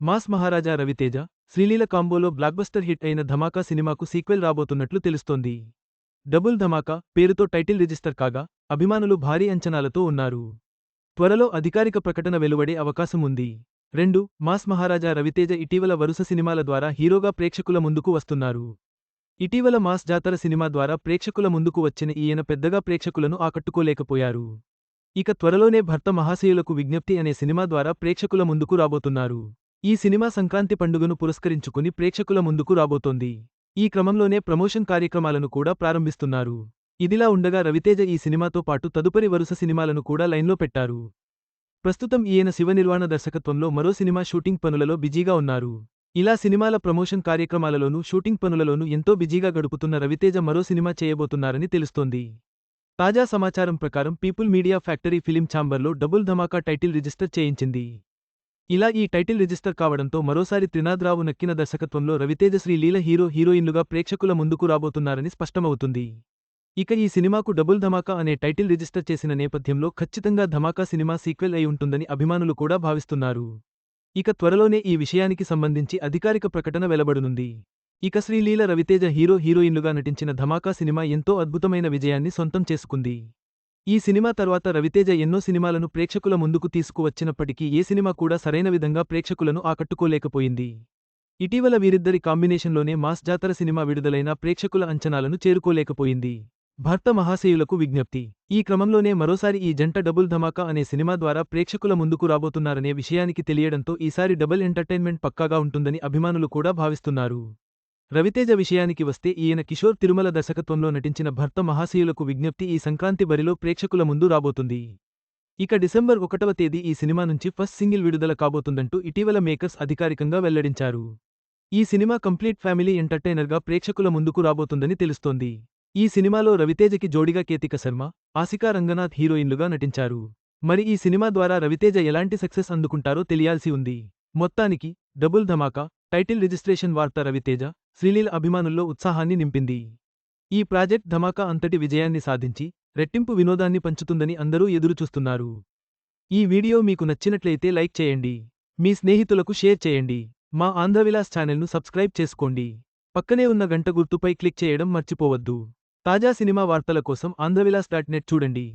Mass Maharaja Raviteja Sreeleela కాంబోలో blockbuster hit అయిన ధమాకా సినిమాకు సీక్వెల్ రాబోతున్నట్లు తెలుస్తోంది. డబుల్ ధమాకా పేరుతో టైటిల్ రిజిస్టర్ కాగా అభిమానులు భారీ అంచనాలతో ఉన్నారు. త్వరలో అధికారిక ప్రకటన వెలువడే అవకాశం ఉంది. రెండు మాస్ మహారాజా రవితేజ ఇటీవల వరుస సినిమాల ద్వారా హీరోగా ప్రేక్షకుల ముందుకు వస్తున్నారు. ఇటీవల మాస్ జాతర సినిమా ద్వారా ప్రేక్షకుల ముందుకు వచ్చిన ఈయన పెద్దగా ప్రేక్షకులను ఆకట్టుకోలేకపోయారు. ఇక త్వరలోనే భర్త మహాశయులకు విజ్ఞప్తి అనే సినిమా ద్వారా ప్రేక్షకుల ముందుకు రాబోతున్నారు. ఈ సినిమా సంక్రాంతి పండుగను పురస్కరించుకుని ప్రేక్షకుల ముందుకు రాబోతోంది. ఈ క్రమంలోనే ప్రమోషన్ కార్యక్రమాలను కూడా ప్రారంభిస్తున్నారు. ఇదిలా ఉండగా రవితేజ ఈ సినిమాతో పాటు తదుపరి వరుస సినిమాలను కూడా లైన్లో పెట్టారు. ప్రస్తుతం ఈయన శివ నిర్వాణ దర్శకత్వంలో మరో సినిమా షూటింగ్ పనులలో బిజీగా ఉన్నారు. ఇలా సినిమాల ప్రమోషన్ కార్యక్రమాలలోనూ షూటింగ్ పనులలోనూ ఎంతో బిజీగా గడుపుతున్న రవితేజ మరో సినిమా చేయబోతున్నారని తెలుస్తోంది. తాజా సమాచారం ప్రకారం పీపుల్ మీడియా ఫ్యాక్టరీ ఫిలిం ఛాంబర్లో డబుల్ ధమాకా టైటిల్ రిజిస్టర్ చేయించింది. ఇలా ఈ టైటిల్ రిజిస్టర్ కావడంతో మరోసారి త్రినాథరావు నక్కిన దర్శకత్వంలో రవితేజ శ్రీలీల హీరో హీరోయిన్లుగా ప్రేక్షకుల ముందుకు రాబోతున్నారని స్పష్టమవుతుంది. ఇక ఈ సినిమాకు డబుల్ ధమాకా అనే టైటిల్ రిజిస్టర్ చేసిన నేపథ్యంలో ఖచ్చితంగా ధమాకా సినిమా సీక్వెల్ అయి ఉంటుందని అభిమానులు కూడా భావిస్తున్నారు. ఇక త్వరలోనే ఈ విషయానికి సంబంధించి అధికారిక ప్రకటన వెలబడునుంది ఇక శ్రీలీల రవితేజ హీరో హీరోయిన్లుగా నటించిన ధమాకా సినిమా ఎంతో అద్భుతమైన విజయాన్ని సొంతం చేసుకుంది. ఈ సినిమా తర్వాత రవితేజ ఎన్నో సినిమాలను ప్రేక్షకుల ముందుకు తీసుకువచ్చినప్పటికీ ఏ సినిమా కూడా సరైన విధంగా ప్రేక్షకులను ఆకట్టుకోలేకపోయింది. ఇటీవల వీరిద్దరి కాంబినేషన్లోనే మాస్ జాతర సినిమా విడుదలైన ప్రేక్షకుల అంచనాలను చేరుకోలేకపోయింది. భర్త మహాశయులకు విజ్ఞప్తి ఈ క్రమంలోనే మరోసారి ఈ జంట డబుల్ ధమాకా అనే సినిమా ద్వారా ప్రేక్షకుల ముందుకు రాబోతున్నారనే విషయానికి తెలియడంతో ఈసారి డబుల్ ఎంటర్టైన్మెంట్ పక్కాగా ఉంటుందని అభిమానులు కూడా భావిస్తున్నారు. రవితేజ విషయానికి వస్తే ఈయన కిషోర్ తిరుమల దర్శకత్వంలో నటించిన భర్త మహాశయులకు విజ్ఞప్తి ఈ సంక్రాంతి బరిలో ప్రేక్షకుల ముందు రాబోతుంది. ఇక డిసెంబర్ ఒకటవ తేదీ ఈ సినిమా నుంచి ఫస్ట్ సింగిల్ విడుదల కాబోతుందంటూ ఇటీవల మేకర్స్ అధికారికంగా వెల్లడించారు. ఈ సినిమా కంప్లీట్ ఫ్యామిలీ ఎంటర్టైనర్గా ప్రేక్షకుల ముందుకు రాబోతుందని తెలుస్తోంది. ఈ సినిమాలో రవితేజకి జోడిగా కేతిక శర్మ ఆసికా రంగనాథ్ హీరోయిన్లుగా నటించారు. మరి ఈ సినిమా ద్వారా రవితేజ ఎలాంటి సక్సెస్ అందుకుంటారో తెలియాల్సి ఉంది. మొత్తానికి డబుల్ ధమాకా టైటిల్ రిజిస్ట్రేషన్ వార్త రవితేజ శ్రీలీల అభిమానుల్లో ఉత్సాహాన్ని నింపింది. ఈ ప్రాజెక్ట్ ధమాకా అంతటి విజయాన్ని సాధించి రెట్టింపు వినోదాన్ని పంచుతుందని అందరూ ఎదురుచూస్తున్నారు. ఈ వీడియో మీకు నచ్చినట్లయితే లైక్ చేయండి. మీ స్నేహితులకు షేర్ చేయండి. మా ఆంధ్రవిలాస్ ఛానల్ను సబ్స్క్రైబ్ చేసుకోండి. పక్కనే ఉన్న గంట గుర్తుపై క్లిక్ చేయడం మర్చిపోవద్దు. తాజా సినిమా వార్తల కోసం ఆంధ్రవిలాస్ డాట్ నెట్ చూడండి.